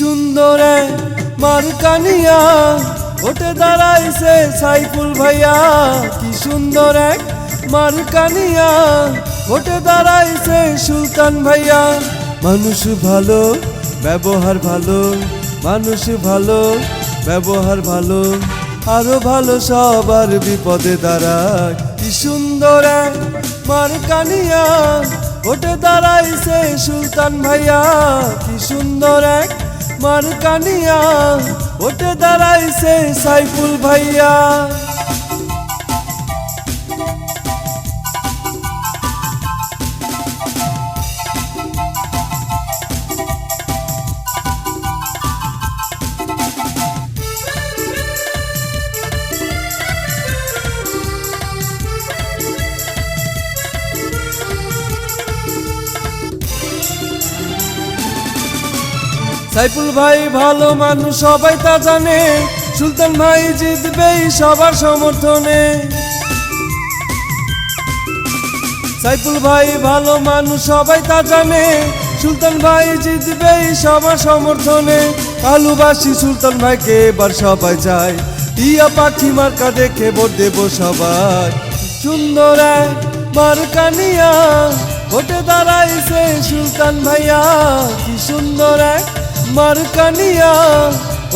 সুন্দর মারকানিয়া ওটে দাঁড়াইছে সাইফুল ভাইয়া। কি সুন্দর এক মারকানিয়া ওটে দাঁড়াইছে সুলতান ভাইয়া। মানুষ ভালো, ব্যবহার ভালো, মানুষ ভালো, ব্যবহার ভালো, আরও ভালো সবার বিপদে দাঁড়ায়। কি সুন্দর এক মারকানিয়া ওটে দাঁড়াইছে সুলতান ভাইয়া। কি সুন্দর এক মারকানিয়া ওটে দাঁড়াইছে সাইফুল ভাইয়া। সাইফুল ভাই ভালো মানুষ, সবাই তা জানে। সুলতান ভাই জিতবেই সবার সমর্থনে। সাইফুল ভাই ভালো মানুষ, সবাই তা জানে। সুলতান ভাই জিতবেই সবার সমর্থনে। ভালোবাসি সুলতান ভাইকে এবার সবাই চায়। টিয়া পাখি মার্কা দেখে ভোট দেব সবাই। সুন্দর এক মার্কা নিয়া ভোটে দাঁড়াইছে সুলতান ভাইয়া। কি সুন্দর এক কানিয়া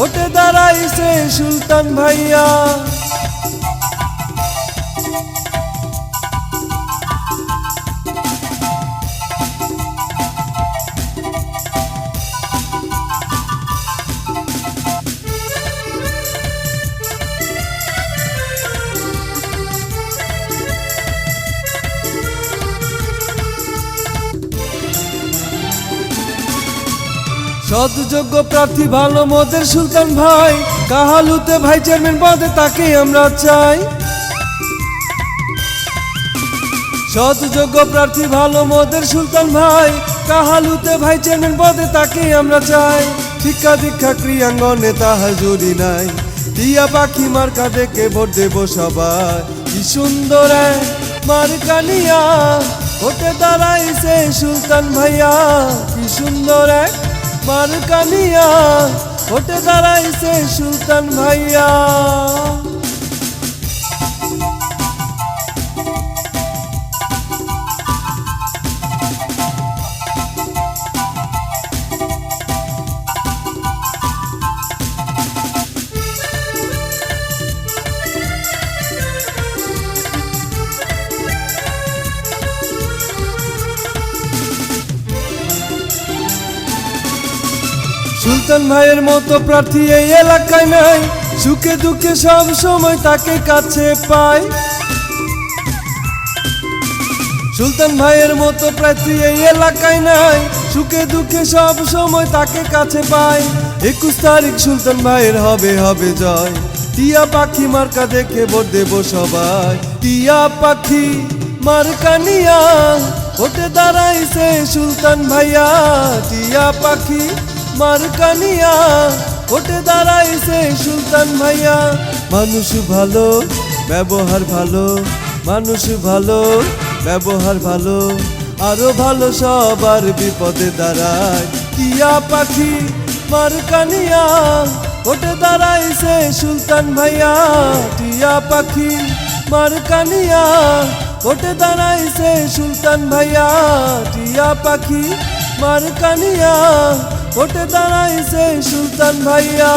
ওটে দাঁড়াইছে সুলতান ভাইয়া। সদযোগ্য প্রার্থী ভালো মোদের সুলতান ভাই। কাহালুতে ভাই চেয়ারম্যান পদে তাকে আমরা চাই। সদযোগ্য প্রার্থী ভালো মোদের সুলতান ভাই। কাহালুতে ভাই চেয়ারম্যান পদে তাকে আমরা চাই। শিক্ষা দীক্ষা ক্রিয়াঙ্গনে তাহার জুড়ি নাই। টিয়া পাখি মার্কা দেখে ভোট দেব সবাই। কি সুন্দর এক মার্কা নিয়া, ভোটে দাঁড়াইছে সুলতান ভাইয়া। কি সুন্দর এক মারকানিয়া ওটে দাঁড়াইছে সুলতান ভাইয়া সুলতান ভাইয়ের মতো প্রার্থী এই এলাকায় নাই। সুখে দুঃখে সব সময় তাকে কাছে পায় সুলতান ভাইয়ের মতো প্রার্থী এই এলাকায় নাই। সুখে দুঃখে সব সময় তাকে কাছে পায় একুশ তারিখ সুলতান ভাইয়ের হবে হবে জয়। টিয়া পাখি মার্কা দেখে ভোট দেব সবাই। টিয়া পাখি মার্কা নিয়া ওটে দাঁড়াইছে সুলতান ভাইয়া। টিয়া পাখি মারকানিয়া ওটে দাঁড়াইছে সুলতান ভাইয়া। মানুষ ভালো, ব্যবহার ভালো, মানুষ ভালো, ব্যবহার ভালো। আরও ভালো সবার বিপদে দাঁড়ায়। টিয়া পাখি মারকানিয়া ওটে দাঁড়াইছে সুলতান ভাইয়া। টিয়া পাখি মারকানিয়া ওটে দাঁড়াইছে সুলতান ভাইয়া। টিয়া পাখি মারকানিয়া ওটে দাঁড়াইছে সুলতান ভাইয়া।